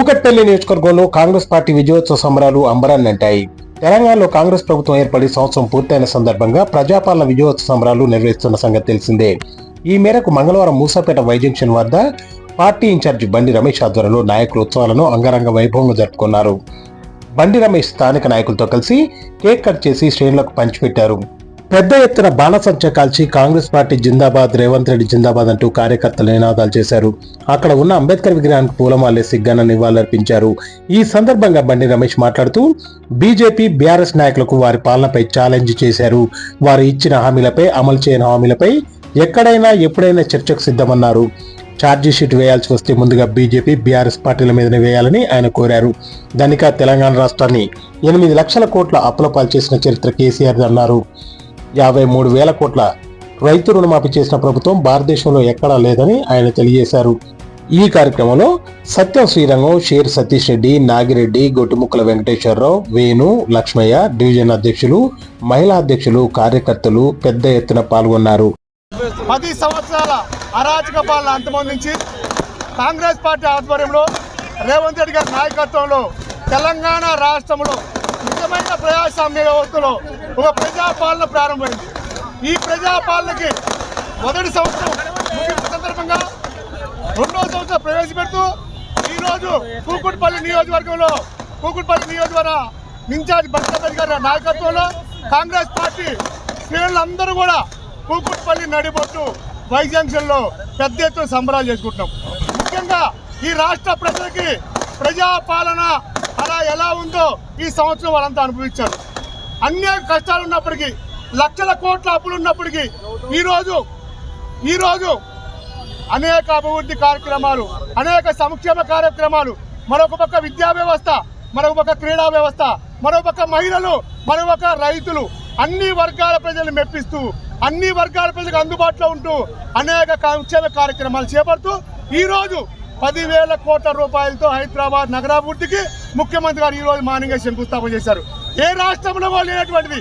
కూకట్పల్లి నియోజకవర్గంలో కాంగ్రెస్ పార్టీ విజయోత్సవ సంబరాలు అంబరాన్నంటాయి తెలంగాణలో కాంగ్రెస్ ప్రభుత్వం ఏర్పడి సంవత్సరం పూర్తయిన సందర్భంగా ప్రజాపాలన విజయోత్సవ సంబరాలు నిర్వహిస్తున్న సంగతి తెలిసిందే. ఈ మేరకు మంగళవారం మూసాపేట వై జంక్షన్ వద్ద party in charge Bandi Ramesh ఆధ్వర్యంలో నాయకుల ఉత్సవాలను అంగరంగ వైభవంగా జరుపుకున్నారు. బండి రమేష్ స్థానిక నాయకులతో కలిసి కేక్ కట్ చేసి శ్రేణులకు పంచిపెట్టారు. పెద్ద ఎత్తున బాణసంచ కాల్చి కాంగ్రెస్ పార్టీ జిందాబాద్ రేవంత్ రెడ్డి జిందాబాద్ అంటూ కార్యకర్తలు నినాదాలు చేశారు. అక్కడ ఉన్న అంబేద్కర్ విగ్రహానికి పూలమాలేసి ఘన నివాళులర్పించారు. ఈ సందర్భంగా బండి రమేష్ మాట్లాడుతూ బీజేపీ బీఆర్ఎస్ నాయకులకు వారి పాలనపై ఛాలెంజ్ చేశారు. వారు ఇచ్చిన హామీలపై అమలు చేయని హామీలపై ఎక్కడైనా ఎప్పుడైనా చర్చకు సిద్ధమన్నారు. షీట్ వేయాల్సి వస్తే ముందుగా బీజేపీ బీఆర్ఎస్ పార్టీల మీదనే వేయాలని ఆయన కోరారు. ధనిక తెలంగాణ రాష్ట్రాన్ని ఎనిమిది లక్షల కోట్ల అప్పుల పాల్చేసిన చరిత్ర కేసీఆర్ అన్నారు. యాభై మూడు వేల కోట్ల రైతు రుణమాఫీ చేసిన ప్రభుత్వం భారతదేశంలో ఎక్కడా లేదని ఆయన తెలియజేశారు. ఈ కార్యక్రమంలో సత్యం శ్రీరంగం షేర్ సతీష్ రెడ్డి నాగిరెడ్డి గొట్టుముక్కల వెంకటేశ్వరరావు వేణు లక్ష్మయ్య డివిజన్ అధ్యక్షులు మహిళా అధ్యక్షులు కార్యకర్తలు పెద్ద ఎత్తున పాల్గొన్నారు. పది సంవత్సరాల అరాచక పాలన అంతమొందించి కాంగ్రెస్ పార్టీ ఆధ్వర్యంలో రేవంత్ రెడ్డి గారి నాయకత్వంలో తెలంగాణ రాష్ట్రంలో నిజమైన ప్రజాస్వామ్య వ్యవస్థలో ఒక ప్రజాపాలన ప్రారంభమైంది. ఈ ప్రజాపాలనకి మొదటి సంవత్సరం ముగింపు సందర్భంగా రెండవ సంవత్సరం ప్రవేశపెడుతూ ఈరోజు కూకుట్పల్లి నియోజకవర్గంలో కూకుట్పల్లి నియోజకవర్గ ఇన్ఛార్జ్ భక్తపతి గారి నాయకత్వంలో కాంగ్రెస్ పార్టీ శ్రేణులందరూ కూడా కూకుట్పల్లి నడిబొట్టు వై పెద్ద ఎత్తున సంబరాలు చేసుకుంటున్నాం. ముఖ్యంగా ఈ రాష్ట్ర ప్రజలకి ప్రజాపాలన అలా ఎలా ఉందో ఈ సంవత్సరం వాళ్ళంతా అనుభవించారు. అనేక కష్టాలు ఉన్నప్పటికీ లక్షల కోట్ల అప్పులు ఉన్నప్పటికీ ఈరోజు ఈరోజు అనేక అభివృద్ధి కార్యక్రమాలు అనేక సంక్షేమ కార్యక్రమాలు మరొక పక్క విద్యా వ్యవస్థ మరొక పక్క క్రీడా వ్యవస్థ మరొక పక్క మహిళలు మరొక పక్క రైతులు అన్ని వర్గాల ప్రజలు మెప్పిస్తూ అన్ని వర్గాల ప్రజలకు అందుబాటులో ఉంటూ అనేక సంక్షేమ కార్యక్రమాలు చేపడుతూ ఈరోజు పదివేల కోట్ల రూపాయలతో హైదరాబాద్ నగరాభివృద్ధికి ముఖ్యమంత్రి గారు ఈ రోజు మార్నింగ్ శంకుస్థాపన చేశారు. ఏ రాష్ట్రంలో కూడా లేనటువంటిది.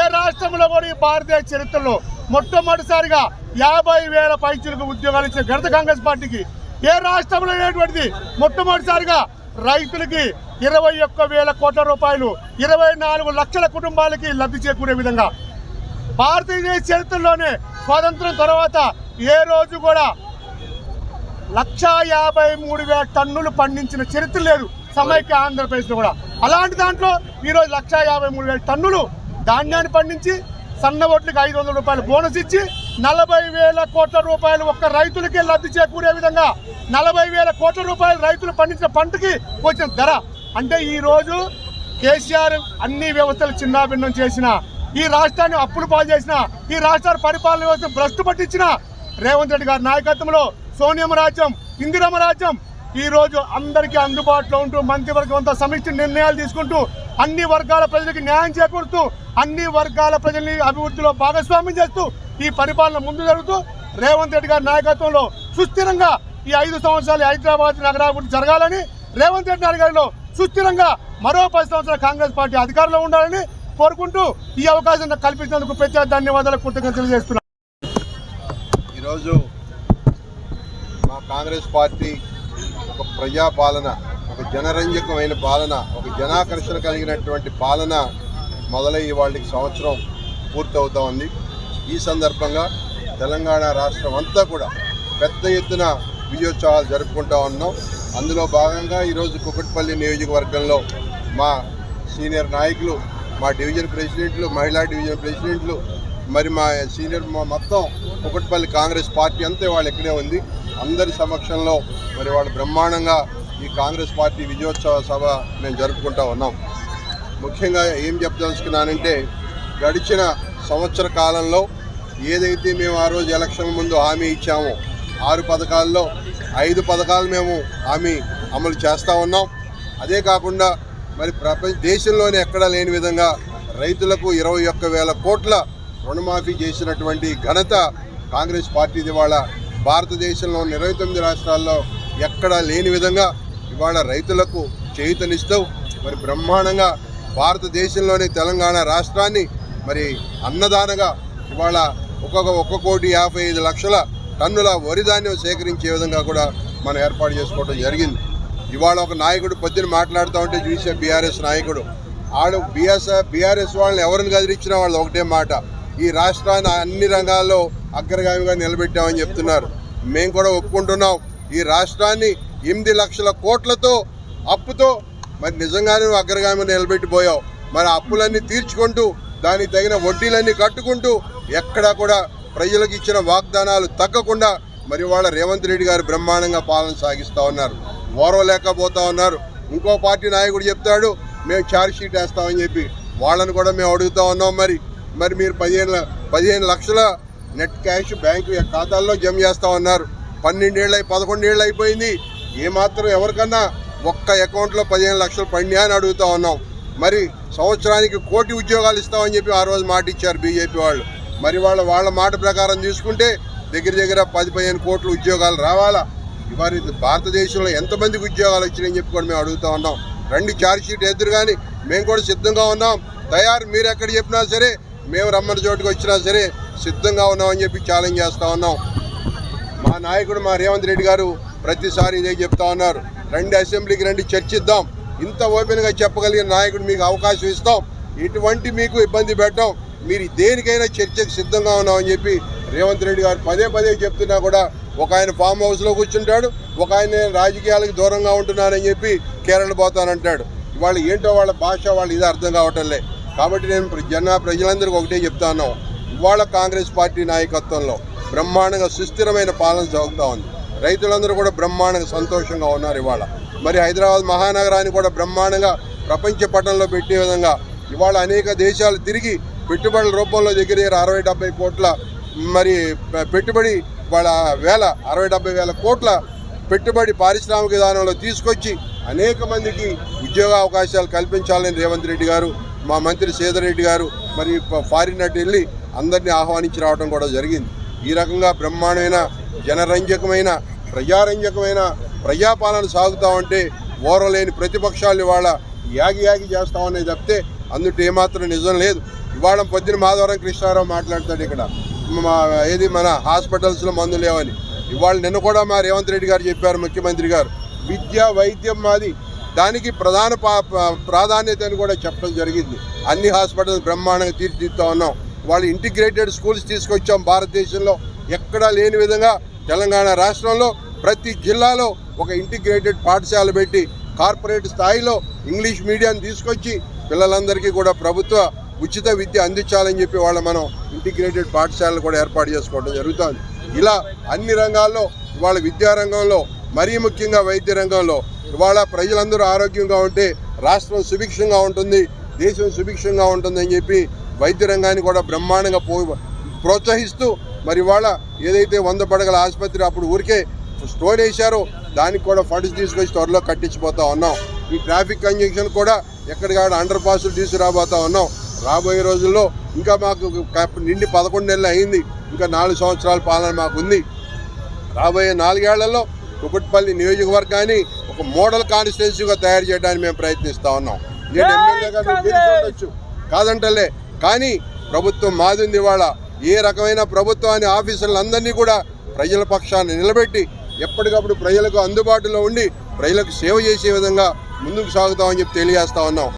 ఏ రాష్ట్రంలో కూడా ఈ భారతీయ చరిత్రలో మొట్టమొదటిసారిగా యాభై వేల పైచులకు ఉద్యోగాలు ఇచ్చిన ఘనత కాంగ్రెస్ పార్టీకి. ఏ రాష్ట్రంలో లేనటువంటిది. మొట్టమొదటిసారిగా రైతులకి ఇరవై ఒక్క వేల కోట్ల రూపాయలు ఇరవై నాలుగు లక్షల కుటుంబాలకి లబ్ధి చేకూరే విధంగా. భారతదేశ చరిత్రలోనే స్వాతంత్రం తర్వాత ఏ రోజు కూడా లక్షా యాభై మూడు వేల టన్నులు పండించిన చరిత్ర లేదు సమైక్య ఆంధ్రప్రదేశ్లో కూడా. అలాంటి దాంట్లో ఈరోజు లక్షా యాభై మూడు వేల టన్నులు ధాన్యాన్ని పండించి సన్న ఓట్లకి ఐదు వందల రూపాయలు బోనస్ ఇచ్చి నలభై వేల కోట్ల రూపాయలు ఒక్క రైతులకే లబ్ధి చేకూరే విధంగా నలభై వేల కోట్ల రూపాయలు రైతులు పండించిన పంటకి వచ్చిన ధర. అంటే ఈరోజు కేసీఆర్ అన్ని వ్యవస్థలు చిన్నాభిన్నం చేసిన ఈ రాష్ట్రాన్ని అప్పులు పాలు చేసిన ఈ రాష్ట్ర పరిపాలన వ్యవస్థ భ్రష్టు పట్టించిన రేవంత్ రెడ్డి గారి నాయకత్వంలో సోనియం రాజ్యం ఇందిరమ రాజ్యం. ఈరోజు అందరికీ అందుబాటులో ఉంటూ మంత్రివర్గం అంతా సమిష్టి నిర్ణయాలు తీసుకుంటూ అన్ని వర్గాల ప్రజలకు న్యాయం చేకూరుతూ అన్ని వర్గాల ప్రజల్ని అభివృద్ధిలో భాగస్వామ్యం చేస్తూ ఈ పరిపాలన ముందు జరుగుతూ రేవంత్ రెడ్డి గారి నాయకత్వంలో సుస్థిరంగా ఈ ఐదు సంవత్సరాలు హైదరాబాద్ నగరాభివృద్ధి జరగాలని రేవంత్ రెడ్డి గారి సుస్థిరంగా మరో పది సంవత్సరాలు కాంగ్రెస్ పార్టీ అధికారంలో ఉండాలని కోరుకుంటూ ఈ అవకాశం కల్పించినందుకు ప్రత్యేక ధన్యవాదాలు కృతజ్ఞతలు తెలియజేస్తున్నాను. ఈరోజు మా కాంగ్రెస్ పార్టీ ఒక ప్రజాపాలన ఒక జనరంజకమైన పాలన ఒక జనాకర్షణ కలిగినటువంటి పాలన మొదలై వాళ్ళకి సంవత్సరం పూర్తవుతా ఉంది. ఈ సందర్భంగా తెలంగాణ రాష్ట్రం అంతా కూడా పెద్ద ఎత్తున విజయోత్సవాలు జరుపుకుంటా ఉన్నాం. అందులో భాగంగా ఈరోజు కుకట్పల్లి నియోజకవర్గంలో మా సీనియర్ నాయకులు మా డివిజన్ ప్రెసిడెంట్లు మహిళా డివిజన్ ప్రెసిడెంట్లు మరి మా సీనియర్ మా మొత్తం కుకట్పల్లి కాంగ్రెస్ పార్టీ అంతా వాళ్ళు ఇక్కడే ఉంది. అందరి సమక్షంలో మరి వాళ్ళు బ్రహ్మాండంగా ఈ కాంగ్రెస్ పార్టీ విజయోత్సవ సభ మేము జరుపుకుంటా ఉన్నాం. ముఖ్యంగా ఏం చెప్పదలుచుకున్నానంటే గడిచిన సంవత్సర కాలంలో ఏదైతే మేము ఆ రోజు ఎలక్షన్ ముందు హామీ ఇచ్చామో ఆరు పథకాల్లో ఐదు పథకాలు మేము హామీ అమలు చేస్తూ ఉన్నాం. అదే కాకుండా మరి ప్రపంచ దేశంలోనే ఎక్కడా లేని విధంగా రైతులకు ఇరవై ఒక్క వేల కోట్ల రుణమాఫీ చేసినటువంటి ఘనత కాంగ్రెస్ పార్టీది వాళ్ళ భారతదేశంలో ఇరవై తొమ్మిది రాష్ట్రాల్లో ఎక్కడా లేని విధంగా ఇవాళ రైతులకు చేయుతనిస్తూ మరి బ్రహ్మాండంగా భారతదేశంలోని తెలంగాణ రాష్ట్రాన్ని మరి అన్నదానగా ఇవాళ ఒక్కొక్క ఒక్క కోటి యాభై ఐదు లక్షల టన్నుల వరి ధాన్యం సేకరించే విధంగా కూడా మనం ఏర్పాటు చేసుకోవడం జరిగింది. ఇవాళ ఒక నాయకుడు పొద్దున మాట్లాడుతూ ఉంటే చూసే బీఆర్ఎస్ నాయకుడు. ఆడు బీఎస్ బీఆర్ఎస్ వాళ్ళని ఎవరిని కదిలించినా వాళ్ళు ఒకటే మాట. ఈ రాష్ట్రాన్ని అన్ని రంగాల్లో అగ్రగామిగా నిలబెట్టామని చెప్తున్నారు. మేము కూడా ఒప్పుకుంటున్నాం. ఈ రాష్ట్రాన్ని ఎనిమిది లక్షల కోట్లతో అప్పుతో మరి నిజంగానే నువ్వు అగ్రగామి నిలబెట్టిపోయావు. మరి అప్పులన్నీ తీర్చుకుంటూ దానికి తగిన వడ్డీలన్నీ కట్టుకుంటూ ఎక్కడా కూడా ప్రజలకు ఇచ్చిన వాగ్దానాలు తగ్గకుండా మరి వాళ్ళ రేవంత్ రెడ్డి గారు బ్రహ్మాండంగా పాలన సాగిస్తూ ఉన్నారు. ఓరవలేకపోతా ఉన్నారు. ఇంకో పార్టీ నాయకుడు చెప్తాడు మేము ఛార్జ్ షీట్ వేస్తామని చెప్పి. వాళ్ళని కూడా మేము అడుగుతా ఉన్నాం మరి. మరి మీరు పదిహేను పదిహేను లక్షల నెట్ క్యాష్ బ్యాంకు ఖాతాల్లో జమ చేస్తా ఉన్నారు. పన్నెండేళ్ళు అయి పదకొండేళ్ళు అయిపోయింది. ఏమాత్రం ఎవరికన్నా ఒక్క అకౌంట్లో పదిహేను లక్షలు పడినా అని అడుగుతా ఉన్నాం. మరి సంవత్సరానికి కోటి ఉద్యోగాలు ఇస్తామని చెప్పి ఆ రోజు మాట ఇచ్చారు బీజేపీ వాళ్ళు. మరి వాళ్ళ వాళ్ళ మాట ప్రకారం తీసుకుంటే దగ్గర దగ్గర పది పదిహేను కోట్ల ఉద్యోగాలు రావాలా? మరి భారతదేశంలో ఎంతమందికి ఉద్యోగాలు వచ్చినాయని చెప్పి కూడా మేము అడుగుతా ఉన్నాం. రెండు ఛార్జ్ షీట్ ఎదురు కానీ మేము కూడా సిద్ధంగా ఉన్నాం. తయారు మీరు ఎక్కడ చెప్పినా సరే మేము రమ్మని చోటుకు వచ్చినా సరే సిద్ధంగా ఉన్నామని చెప్పి ఛాలెంజ్ చేస్తూ ఉన్నాం. మా నాయకుడు మా రేవంత్ రెడ్డి గారు ప్రతిసారి ఇదే చెప్తా ఉన్నారు. రెండు అసెంబ్లీకి రండి చర్చిద్దాం. ఇంత ఓపెన్గా చెప్పగలిగిన నాయకుడు మీకు అవకాశం ఇస్తాం. ఇటువంటి మీకు ఇబ్బంది పెట్టాం. మీరు దేనికైనా చర్చకు సిద్ధంగా ఉన్నామని చెప్పి రేవంత్ రెడ్డి గారు పదే పదే చెప్తున్నా కూడా ఒక ఆయన ఫామ్ హౌస్లో కూర్చుంటాడు ఒక ఆయన రాజకీయాలకు దూరంగా ఉంటున్నానని చెప్పి కేరళ పోతానంటాడు. వాళ్ళు ఏంటో వాళ్ళ భాష వాళ్ళు ఇది అర్థం కావటంలే. కాబట్టి నేను ప్ర- జన ప్రజలందరికీ ఒకటే చెప్తాను ఇవాళ కాంగ్రెస్ పార్టీ నాయకత్వంలో బ్రహ్మాండంగా సుస్థిరమైన పాలన సాగుతూ ఉంది. రైతులందరూ కూడా బ్రహ్మాండంగా సంతోషంగా ఉన్నారు ఇవాళ. మరి హైదరాబాద్ మహానగరాన్ని కూడా బ్రహ్మాండంగా ప్రపంచ పట్టణంలో పెట్టే విధంగా ఇవాళ అనేక దేశాలు తిరిగి పెట్టుబడుల రూపంలో దగ్గర దగ్గర అరవై డెబ్బై కోట్ల మరి పెట్టుబడి వాళ్ళ వేల అరవై డెబ్బై వేల కోట్ల పెట్టుబడి పారిశ్రామిక విధానంలో తీసుకొచ్చి అనేక మందికి ఉద్యోగ అవకాశాలు కల్పించాలని రేవంత్ రెడ్డి గారు మా మంత్రి సేదరెడ్డి గారు మరి ఫారిన్ అటు వెళ్ళి అందరినీ ఆహ్వానించి రావడం కూడా జరిగింది. ఈ రకంగా బ్రహ్మాండమైన జనరంజకమైన ప్రజారంజకమైన ప్రజాపాలన సాగుతా ఉంటే ఓరలేని ప్రతిపక్షాలు ఇవాళ యాగి యాగి చేస్తామనేది చెప్తే తప్పితే ఏమాత్రం నిజం లేదు. ఇవాళ పొద్దున మాధవరం కృష్ణారావు మాట్లాడతాడు ఇక్కడ. మా ఏది మన హాస్పిటల్స్లో మందు లేవని. ఇవాళ నిన్న కూడా మా రేవంత్ రెడ్డి గారు చెప్పారు ముఖ్యమంత్రి గారు. విద్య వైద్యం మాది దానికి ప్రధాన పా- కూడా చెప్పడం జరిగింది. అన్ని హాస్పిటల్స్ బ్రహ్మాండంగా తీర్చిదిద్దుతా ఉన్నాం. వాళ్ళు ఇంటిగ్రేటెడ్ స్కూల్స్ తీసుకొచ్చాం భారతదేశంలో. ఎక్కడా లేని విధంగా తెలంగాణ రాష్ట్రంలో ప్రతి జిల్లాలో ఒక ఇంటిగ్రేటెడ్ పాఠశాల పెట్టి కార్పొరేట్ స్థాయిలో ఇంగ్లీష్ మీడియం తీసుకొచ్చి పిల్లలందరికీ కూడా ప్రభుత్వ ఉచిత విద్య అందించాలని చెప్పి వాళ్ళ మనం ఇంటిగ్రేటెడ్ పాఠశాలలు కూడా ఏర్పాటు చేసుకోవడం జరుగుతుంది. ఇలా అన్ని రంగాల్లో ఇవాళ విద్యారంగంలో మరీ ముఖ్యంగా వైద్య రంగంలో ఇవాళ ప్రజలందరూ ఆరోగ్యంగా ఉంటే రాష్ట్రం సుభిక్షంగా ఉంటుంది దేశం సుభిక్షంగా ఉంటుందని చెప్పి వైద్య రంగాన్ని కూడా బ్రహ్మాండంగా పో ప్రోత్సహిస్తూ మరి ఇవాళ ఏదైతే వంద పడగల ఆసుపత్రి అప్పుడు ఊరికే స్టోర్ వేశారో దానికి కూడా ఫండ్స్ తీసుకొచ్చి త్వరలో కట్టించిపోతా ఉన్నాం. ఈ ట్రాఫిక్ కంజంక్షన్ కూడా ఎక్కడికాడ అండర్ పాస్లు తీసుకురాబోతా ఉన్నాం. రాబోయే రోజుల్లో ఇంకా మాకు నిండి పదకొండు నెలలు అయింది. ఇంకా నాలుగు సంవత్సరాల పాలన మాకు ఉంది రాబోయే నాలుగేళ్ళలో కుకట్పల్లి నియోజకవర్గాన్ని ఒక మోడల్ కాన్స్టిట్యున్సీగా తయారు చేయడానికి మేము ప్రయత్నిస్తా ఉన్నాం. నేను ఎమ్మెల్యేగా ఉండొచ్చు కాదంటలే. కానీ ప్రభుత్వం మాదింది ఇవాళ. ఏ రకమైన ప్రభుత్వాన్ని ఆఫీసర్లందరినీ కూడా ప్రజల పక్షాన్ని నిలబెట్టి ఎప్పటికప్పుడు ప్రజలకు అందుబాటులో ఉండి ప్రజలకు సేవ చేసే విధంగా ముందుకు సాగుతామని చెప్పి తెలియజేస్తా ఉన్నాం.